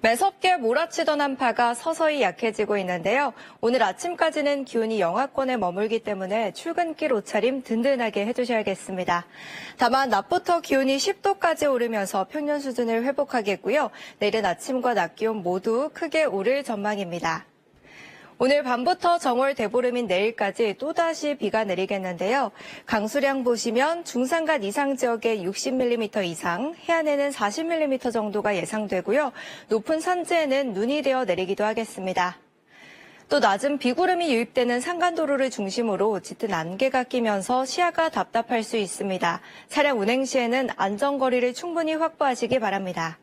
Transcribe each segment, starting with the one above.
매섭게 몰아치던 한파가 서서히 약해지고 있는데요. 오늘 아침까지는 기온이 영하권에 머물기 때문에 출근길 옷차림 든든하게 해주셔야겠습니다. 다만 낮부터 기온이 10도까지 오르면서 평년 수준을 회복하겠고요. 내일은 아침과 낮 기온 모두 크게 오를 전망입니다. 오늘 밤부터 정월 대보름인 내일까지 또다시 비가 내리겠는데요. 강수량 보시면 중산간 이상 지역에 60mm 이상, 해안에는 40mm 정도가 예상되고요. 높은 산지에는 눈이 되어 내리기도 하겠습니다. 또 낮은 비구름이 유입되는 산간도로를 중심으로 짙은 안개가 끼면서 시야가 답답할 수 있습니다. 차량 운행 시에는 안전거리를 충분히 확보하시기 바랍니다.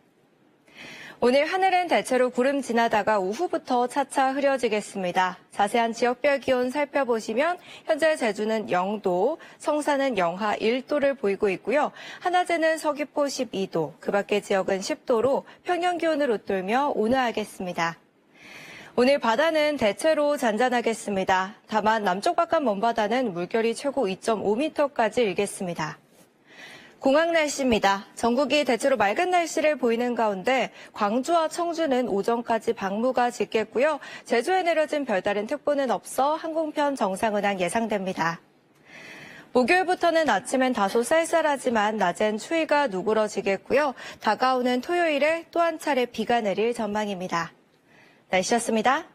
오늘 하늘은 대체로 구름 지나다가 오후부터 차차 흐려지겠습니다. 자세한 지역별 기온 살펴보시면 현재 제주는 0도, 성산은 영하 1도를 보이고 있고요. 하나제는 서귀포 12도, 그 밖의 지역은 10도로 평년 기온을 웃돌며 온화하겠습니다. 오늘 바다는 대체로 잔잔하겠습니다. 다만 남쪽 바깥 먼바다는 물결이 최고 2.5m까지 일겠습니다. 공항 날씨입니다. 전국이 대체로 맑은 날씨를 보이는 가운데 광주와 청주는 오전까지 방무가 짙겠고요. 제주에 내려진 별다른 특보는 없어 항공편 정상 운항 예상됩니다. 목요일부터는 아침엔 다소 쌀쌀하지만 낮엔 추위가 누그러지겠고요. 다가오는 토요일에 또 한 차례 비가 내릴 전망입니다. 날씨였습니다.